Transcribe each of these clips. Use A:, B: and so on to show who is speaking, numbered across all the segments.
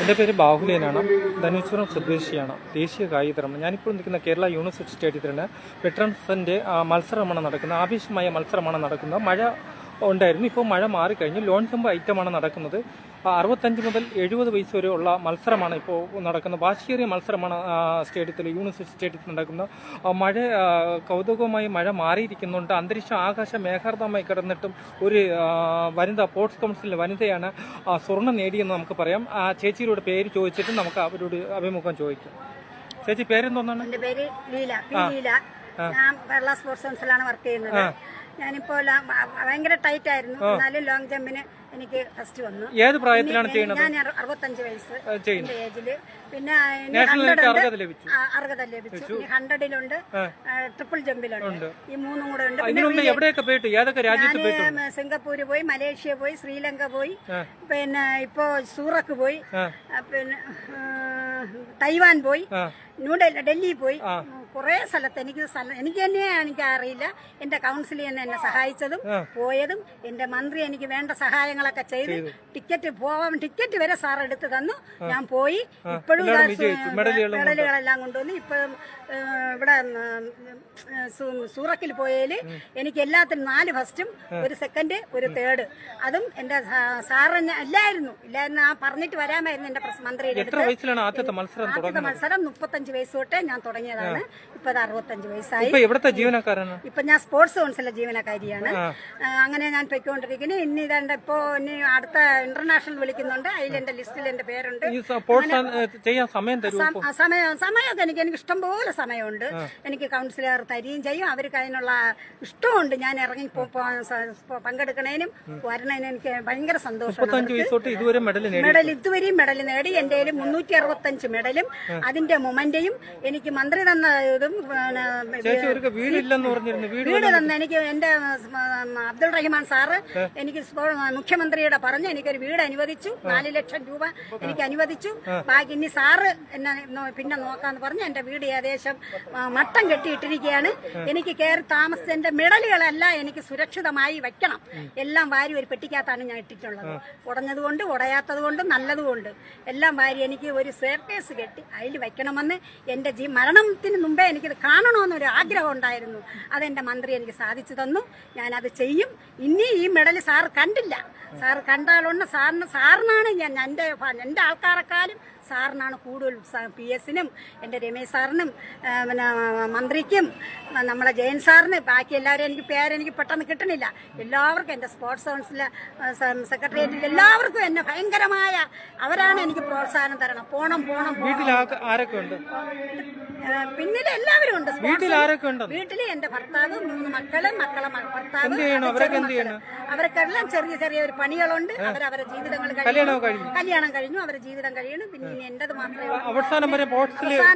A: എന്റെ
B: പേര് ബാഹുലേനാണ്. ധനുശ്വരം സ്വദേശിയാണ്. ദേശീയ കായിക തരം. ഞാനിപ്പോൾ നിൽക്കുന്ന കേരള യൂണിവേഴ്സിറ്റി സ്റ്റേഡിയത്തിലാണ് വെറ്ററൻസിന്റെ മത്സരമാണ് നടക്കുന്നത്. ആവശ്യമായ മത്സരമാണ് നടക്കുന്നത്. മഴ ഉണ്ടായിരുന്നു. ഇപ്പോൾ മഴ മാറിക്കഴിഞ്ഞു. ലോൺ ജമ്പ് ഐറ്റമാണ് നടക്കുന്നത്. അറുപത്തഞ്ച് മുതൽ എഴുപത് വയസ്സ് വരെ ഉള്ള മത്സരമാണ് ഇപ്പോൾ നടക്കുന്നത്. വാശിയേറിയ മത്സരമാണ് സ്റ്റേഡിയത്തിൽ യൂണിവേഴ്സിറ്റി സ്റ്റേഡിയത്തിൽ നടക്കുന്നത്. മഴ കൗതുകമായി മഴ മാറിയിരിക്കുന്നുണ്ട്. അന്തരീക്ഷം ആകാശം മേഘാർദ്ധമായി കിടന്നിട്ടും ഒരു വനിത സ്പോർട്സ് കൗൺസിലിലെ വനിതയാണ് സ്വർണം സ്വർണം നേടിയെന്ന് നമുക്ക് പറയാം. ആ ചേച്ചിയുടെ പേര് ചോദിച്ചിട്ട് നമുക്ക് അവരോട് അഭിമുഖം ചോദിക്കാം. ചേച്ചി പേരെന്തോന്നാണ്?
A: എന്റെ പേര് ലീല. പി ലീല. ഞാൻ കേരള സ്പോർട്സ് കൗൺസിലാണ് വർക്ക് ചെയ്യുന്നത്. ഞാനിപ്പോ ഭയങ്കര ടൈറ്റ് ആയിരുന്നു എന്നാലും ലോങ് ജമ്പിന് എനിക്ക് ഫസ്റ്റ് വന്നു.
B: ഏത് പ്രായത്തിലാണ് ചെയ്യുന്നത്?
A: ഞാൻ അറു- അറുപത്തഞ്ച് വയസ്സ് എന്റെ ഏജിൽ പിന്നെ ഇനി 100
B: ലെവലിൽ
A: ഉണ്ട്.
B: അർഹത ലഭിച്ചു.
A: അർഹത ലഭിച്ചു. ഹൺഡ്രഡിലുണ്ട് ട്രിപ്പിൾ ജമ്പിലുണ്ട് ഈ മൂന്നും കൂടെ ഉണ്ട്.
B: എവിടെയൊക്കെ പോയിട്ട്? ഏതൊക്കെ രാജ്യത്ത്
A: ഞാൻ സിംഗപ്പൂര് പോയി മലേഷ്യ പോയി ശ്രീലങ്ക പോയി. പിന്നെ ഇപ്പോ സൂറക്ക് പോയി. പിന്നെ തൈവാൻ പോയി ന്യൂഡൽഹി ഡൽഹി പോയി. കുറെ സ്ഥലത്ത് എനിക്ക് എനിക്ക് തന്നെ എനിക്ക് അറിയില്ല. എന്റെ കൗൺസിലിൽ തന്നെ എന്നെ സഹായിച്ചതും പോയതും എന്റെ മന്ത്രി എനിക്ക് വേണ്ട സഹായങ്ങളൊക്കെ ചെയ്ത്. ടിക്കറ്റ് പോവാൻ ടിക്കറ്റ് വരെ സാർ എടുത്ത് തന്നു. ഞാൻ പോയി. ഇപ്പോഴും മെഡലുകളെല്ലാം കൊണ്ടുവന്നു. ഇപ്പം ഇവിടെ സൂറക്കിൽ പോയതിൽ എനിക്ക് എല്ലാത്തിനും നാല് ഫസ്റ്റും ഒരു സെക്കൻഡ് ഒരു തേർഡ്. അതും എന്റെ സാറിന് ഇല്ലായിരുന്നു ഇല്ലായിരുന്നു ആ പറഞ്ഞിട്ട് വരാമായിരുന്നു എന്റെ മന്ത്രിയുടെ അടുത്ത്.
B: മത്സരം
A: ആദ്യത്തെ മത്സരം മുപ്പത്തഞ്ച് വയസ്സ് തൊട്ടേ ഞാൻ തുടങ്ങിയതാണ്. ഇപ്പൊ അത് അറുപത്തഞ്ച് വയസ്സായി.
B: ഇപ്പൊ എവിടത്തെ ജീവനക്കാരാണ്?
A: ഇപ്പൊ ഞാൻ സ്പോർട്സ് കൗൺസിലെ ജീവനക്കാരിയാണ്. അങ്ങനെ ഞാൻ പൊയ്ക്കൊണ്ടിരിക്കുന്നു. ഇനി ഇതെന്റെ ഇപ്പോ ഇനി അടുത്ത ഇന്റർനാഷണൽ വിളിക്കുന്നുണ്ട്. അതിൽ എന്റെ ലിസ്റ്റിൽ എന്റെ പേരുണ്ട്.
B: ചെയ്യാൻ സമയം
A: സമയം സമയമൊക്കെ എനിക്ക് എനിക്ക് ഇഷ്ടംപോലെ സമയമുണ്ട്. എനിക്ക് കൗൺസിലർ തരികയും ചെയ്യും. അവർക്ക് അതിനുള്ള ഇഷ്ടമുണ്ട്. ഞാൻ ഇറങ്ങി പങ്കെടുക്കണേനും വരണേനും എനിക്ക് ഭയങ്കര
B: സന്തോഷം മെഡൽ
A: ഇതുവരെയും മെഡൽ നേടി. എന്റെ മുന്നൂറ്റി അറുപത്തഞ്ച് മെഡലും അതിന്റെ മൊമെന്റയും എനിക്ക് മന്ത്രി തന്ന ഇതും
B: വീട്
A: തന്ന എനിക്ക് എന്റെ അബ്ദുൾ റഹ്മാൻ സാറ് എനിക്ക് മുഖ്യമന്ത്രിയുടെ പറഞ്ഞ് എനിക്കൊരു വീട് അനുവദിച്ചു. നാല് ലക്ഷം രൂപ എനിക്ക് അനുവദിച്ചു. ബാക്കി ഇനി സാറ് എന്നെ പിന്നെ നോക്കാന്ന് പറഞ്ഞ് എന്റെ വീട് ഏകദേശം മട്ടം കെട്ടിയിട്ടിരിക്കുകയാണ്. എനിക്ക് കയറി താമസിച്ച എന്റെ മെഡലുകളെല്ലാം എനിക്ക് സുരക്ഷിതമായി വെക്കണം. എല്ലാം വാരി ഒരു പെട്ടിക്കകത്താണ് ഞാൻ ഇട്ടിട്ടുള്ളത്. ഉടഞ്ഞതുകൊണ്ട് ഉടയാത്തത് കൊണ്ടും നല്ലതുകൊണ്ട് എല്ലാം വാരി എനിക്ക് ഒരു സേർക്കേസ് കെട്ടി അതിൽ വയ്ക്കണമെന്ന് എന്റെ ജീ മരണത്തിന് മുമ്പേ എനിക്കത് കാണണമെന്നൊരു ആഗ്രഹം ഉണ്ടായിരുന്നു. അതെന്റെ മന്ത്രി എനിക്ക് സാധിച്ചു തന്നു. ഞാനത് ചെയ്യും. ഇനി ഈ മെഡൽ സാർ കണ്ടില്ല. സാർ കണ്ടാലുണ്ട് സാറിന് സാറിനാണ് ഞാൻ എന്റെ എന്റെ ആൾക്കാരെക്കാളും സാറിനാണ് കൂടുതൽ പി എസിനും എന്റെ രമേശ് സാറിനും പിന്നെ മന്ത്രിക്കും നമ്മളെ ജയൻ സാറിന് ബാക്കി എല്ലാവരും എനിക്ക് പേരെനിക്ക് പെട്ടെന്ന് കിട്ടണില്ല. എല്ലാവർക്കും എന്റെ സ്പോർട്സ് കൗൺസിലെ സെക്രട്ടേറിയറ്റിൽ എല്ലാവർക്കും എന്നെ ഭയങ്കരമായ അവരാണ് എനിക്ക് പ്രോത്സാഹനം തരണം. പോണം.
B: വീട്ടിൽ ആരൊക്കെ ഉണ്ട്?
A: പിന്നിൽ എല്ലാവരും ഉണ്ട്.
B: വീട്ടിൽ ആരൊക്കെ ഉണ്ട്
A: വീട്ടിൽ എന്റെ ഭർത്താവ് മൂന്ന് മക്കൾ മക്കളെ ഭർത്താവ്
B: എന്ത് ചെയ്യണം? അവരൊക്കെ എന്ത് ചെയ്യണം?
A: അവർക്കെല്ലാം ചെറിയ ചെറിയ ഒരു പണികളുണ്ട്. അവരവരെ ജീവിതങ്ങൾ
B: കല്യാണം കഴിഞ്ഞു?
A: കല്യാണം കഴിഞ്ഞു. അവരുടെ ജീവിതം കഴിയണം. പിന്നെ എന്റേത് മാത്രമേ
B: അവസാനം വരെ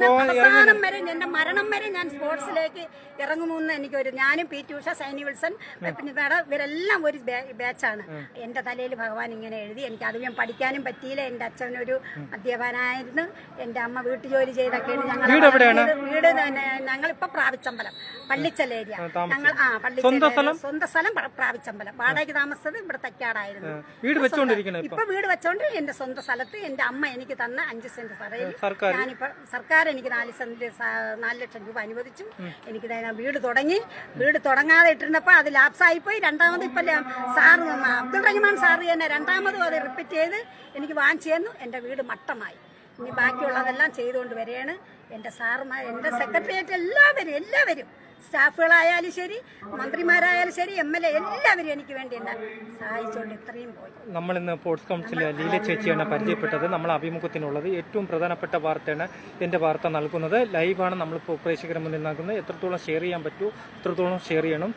A: അവസാനം വരെ എന്റെ മരണം വരെ ഞാൻ സ്പോർട്സിലേക്ക് ഇറങ്ങുമെന്ന് എനിക്കൊരു ഞാനും പി ടി ഉഷ സൈനി വിൽസൺ പിന്നെ മേഡം ഇവരെല്ലാം ഒരു ബാച്ചാണ്. എന്റെ തലയിൽ ഭഗവാൻ ഇങ്ങനെ എഴുതി. എനിക്ക് അധികം പഠിക്കാനും പറ്റിയില്ല. എന്റെ അച്ഛനൊരു അധ്യാപകനായിരുന്നു. എന്റെ അമ്മ വീട്ടുജോലി ചെയ്തൊക്കെയാണ് ഞങ്ങൾ
B: വീട് എവിടെയാണ്?
A: വീട് തന്നെ ഞങ്ങളിപ്പോ പ്രാവിച്ചമ്പലം പള്ളിച്ചൽ ഏരിയ. ഞങ്ങൾ ആ പള്ളിച്ചൽ
B: സ്വന്തം സ്ഥലം?
A: പ്രാവിച്ചമ്പലം. വാടകയ്ക്ക് താമസിച്ചത് ഇവിടെ തക്കാടായിരുന്നു.
B: വീട് വെച്ചുകൊണ്ടിരിക്കണം ഇപ്പൊ?
A: വീട് വെച്ചോണ്ട് എന്റെ സ്വന്തം സ്ഥലത്ത് എന്റെ അമ്മ എനിക്ക് തന്ന അഞ്ച് സെന്റ് സ്ഥലയിൽ ഞാനിപ്പോ സർക്കാർ എനിക്ക് നാല് സെന്റ് നാല് ലക്ഷം രൂപ അനുവദിച്ചു. എനിക്ക് വീട് തുടങ്ങി. വീട് തുടങ്ങാതെ ഇട്ടിരുന്നപ്പോ അത് ലാപ്സായി പോയി രണ്ടാമത് ഇപ്പൊ സാറ് അബ്ദുൾ റഹ്മാൻ സാറ് തന്നെ രണ്ടാമതും അത് റിപ്പീറ്റ് ചെയ്ത് എനിക്ക് വാങ്ങിച്ചു തന്നു. എന്റെ വീട് മട്ടമായി. ഇനി ബാക്കിയുള്ളതെല്ലാം ചെയ്തുകൊണ്ട് വരികയാണ്. എന്റെ സാറുമാർ എന്റെ സെക്രട്ടേറിയറ്റ് എല്ലാവരും എല്ലാവരും. സ്റ്റാഫുകളായാലും ശരി മന്ത്രിമാരായാലും ശരി എം എൽ എ എല്ലാവരും എനിക്ക് വേണ്ടി എന്നെ സഹായിച്ചുകൊണ്ട് ഇത്രയും പോയി.
B: നമ്മൾ ഇന്ന് സ്പോർട്സ് കൗൺസിലെ ലീല ചേച്ചിയാണ് പരിചയപ്പെട്ടത്. നമ്മൾ അഭിമുഖത്തിനുള്ളത് ഏറ്റവും പ്രധാനപ്പെട്ട വാർത്തയാണ് എന്റെ വാർത്ത നൽകുന്നത്. ലൈവാണ് നമ്മളിപ്പോൾ പ്രേക്ഷകരുടെ മുന്നിൽ നൽകുന്നത്. എത്രത്തോളം ഷെയർ ചെയ്യാൻ പറ്റൂ എത്രത്തോളം ഷെയർ ചെയ്യണം.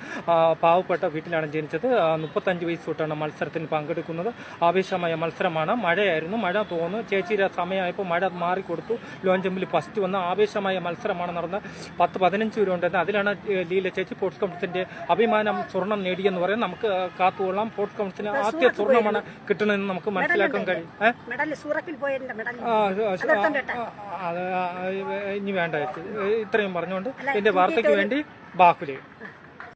B: പാവപ്പെട്ട വീട്ടിലാണ് ജനിച്ചത്. മുപ്പത്തഞ്ച് വയസ്സ് തൊട്ടാണ് മത്സരത്തിന് പങ്കെടുക്കുന്നത്. ആവേശമായ മത്സരമാണ്. മഴയായിരുന്നു. മഴ തോന്നുന്നു ചേച്ചിയുടെ സമയമായപ്പോൾ മഴ മാറിക്കൊടുത്തു. ലോങ് ജമ്പിൽ ഫസ്റ്റ് വന്ന ആവേശമായ മത്സരമാണ് നടന്നത് പത്ത് പതിനഞ്ച് പേര് ഉണ്ടായിരുന്നു അതിലാണ് ലീല ചേച്ചി സ്പോർട്സ് കൗൺസിലിന്റെ അഭിമാനം സ്വർണം നേടിയെന്ന് പറയാൻ നമുക്ക് കാത്തുകൊള്ളാം. സ്പോർട്സ് കൗൺസിലിന് ആദ്യ സ്വർണമാണ് കിട്ടണമെന്ന് നമുക്ക് മനസ്സിലാക്കാൻ കഴിയും. ഇനി വേണ്ട. ഇത്രയും പറഞ്ഞുകൊണ്ട് എന്റെ വാർത്തയ്ക്ക് വേണ്ടി ബാഹുലേ